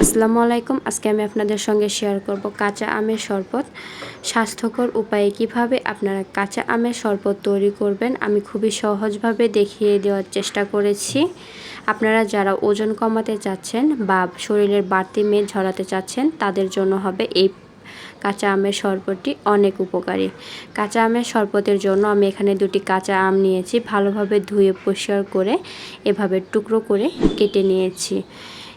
আসসালামু আলাইকুম। আজকে আমি আপনাদের সঙ্গে শেয়ার করব কাঁচা আমের শরবত। স্বাস্থ্যকর উপায়ে কীভাবে আপনারা কাঁচা আমের শরবত তৈরি করবেন, আমি খুবই সহজভাবে দেখিয়ে দেওয়ার চেষ্টা করেছি। আপনারা যারা ওজন কমাতে চাচ্ছেন বা শরীরের বাড়তি মেদ ঝরাতে চাচ্ছেন, তাদের জন্য হবে এই কাঁচা আমের শরবতটি অনেক উপকারী। কাঁচা আমের শরবতের জন্য আমি এখানে দুটি কাঁচা আম নিয়েছি, ভালোভাবে ধুয়ে পরিষ্কার করে এভাবে টুকরো করে কেটে নিয়েছি।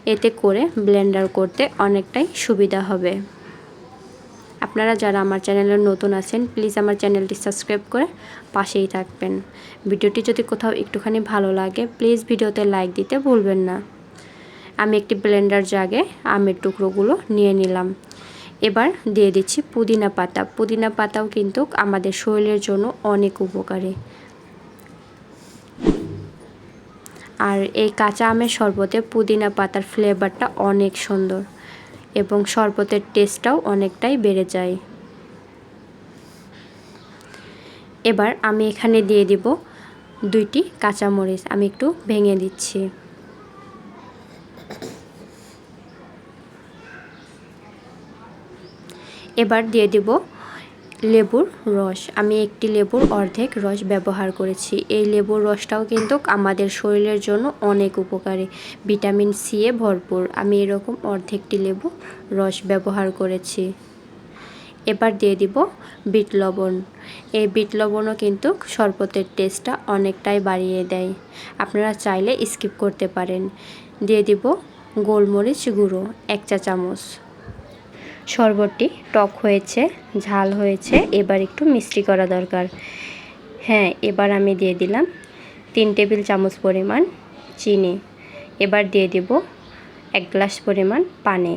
এতে করে ব্লেন্ডার করতে অনেকটাই সুবিধা হবে। আপনারা যারা আমার চ্যানেলে নতুন আছেন, প্লিজ আমার চ্যানেলটি সাবস্ক্রাইব করে পাশেই থাকবেন। ভিডিওটি যদি কোথাও একটুখানি ভালো লাগে, প্লিজ ভিডিওতে লাইক দিতে ভুলবেন না। আমি একটি ব্লেন্ডার জাগে আমের টুকরোগুলো নিয়ে নিলাম। এবার দিয়ে দিচ্ছি পুদিনা পাতা। পুদিনা পাতাও কিন্তু আমাদের শরীরের জন্য অনেক উপকারী। আর এই কাঁচা আমের শরবতে পুদিনা পাতার ফ্লেভারটা অনেক সুন্দর এবং শরবতের টেস্টটাও অনেকটাই বেড়ে যায়। এবার আমি এখানে দিয়ে দিব দুইটি কাঁচামরিচ। আমি একটু ভেঙে দিচ্ছি। এবার দিয়ে দিব লেবুর রস। আমি একটি লেবুর অর্ধেক রস ব্যবহার করেছি। এই লেবুর রসটাও কিন্তু আমাদের শরীরের জন্য অনেক উপকারী। ভিটামিন সি এ ভরপুর। আমি এরকম অর্ধেকটি লেবু রস ব্যবহার করেছি। এবার দিয়ে দিব বিট লবণ। এই বিট লবণও কিন্তু শরবতের টেস্টটা অনেকটাই বাড়িয়ে দেয়। আপনারা চাইলে স্কিপ করতে পারেন। দিয়ে দিব গোলমরিচ গুঁড়ো, এক চা চামচ শরবতটি টক হয়েছে, ঝাল হয়েছে, এবার একটু মিষ্টি করা দরকার। হ্যাঁ এবার আমি দিয়ে দিলাম তিন টেবিল চামচ পরিমাণ চিনি। এবার দিয়ে দেব এক গ্লাস পরিমাণ পানি।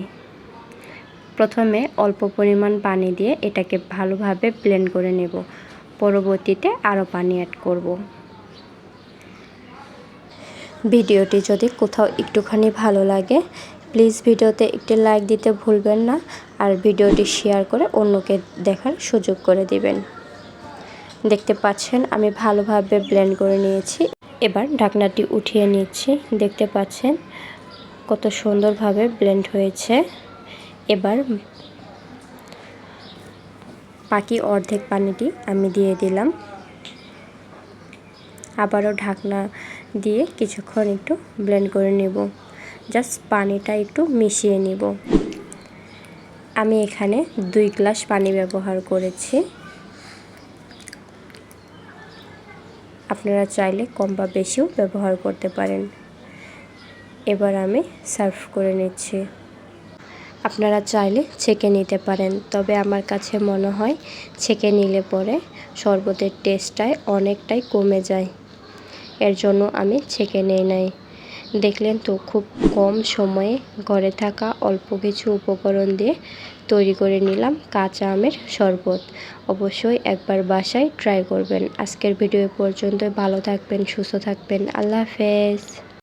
প্রথমে অল্প পরিমাণ পানি দিয়ে এটাকে ভালোভাবে ব্লেন্ড করে নেব। পরবর্তীতে আরও পানি অ্যাড করব। ভিডিওটি যদি কোথাও একটুখানি ভালো লাগে প্লিজ ভিডিওতে একটি লাইক দিতে ভুলবেন না আর ভিডিওটি শেয়ার করে অন্যকে দেখার সুযোগ করে দিবেন। দেখতে পাচ্ছেন, আমি ভালোভাবে ব্লেন্ড করে নিয়েছি। এবার ঢাকনাটি উঠিয়ে নিচ্ছি। দেখতে পাচ্ছেন, কত সুন্দরভাবে ব্লেন্ড হয়েছে। এবার বাকি অর্ধেক পানিটি আমি দিয়ে দিলাম। আবারও ঢাকনা দিয়ে কিছুক্ষণ একটু ব্লেন্ড করে নেব। জাস্ট পানিটা একটু মিশিয়ে নিব। আমি এখানে দুই গ্লাস পানি ব্যবহার করেছি। আপনারা চাইলে কম বা বেশিও ব্যবহার করতে পারেন। এবার আমি সার্ভ করে নিচ্ছি। আপনারা চাইলে ছেঁকে নিতে পারেন, তবে আমার কাছে মনে হয় ছেঁকে নিলে পরে শরবতের টেস্টটাই অনেকটাই কমে যায়। এর জন্য আমি ছেঁকে নেই নাই। দেখলেন তো, খুব কম সময়ে ঘরে থাকা অল্প কিছু উপকরণ দিয়ে তৈরি করে নিলাম কাঁচা আমের শরবত। অবশ্যই একবার বাসায় ট্রাই করবেন। আজকের ভিডিও পর্যন্ত ভালো থাকবেন, সুস্থ থাকবেন। আল্লাহ হাফেজ।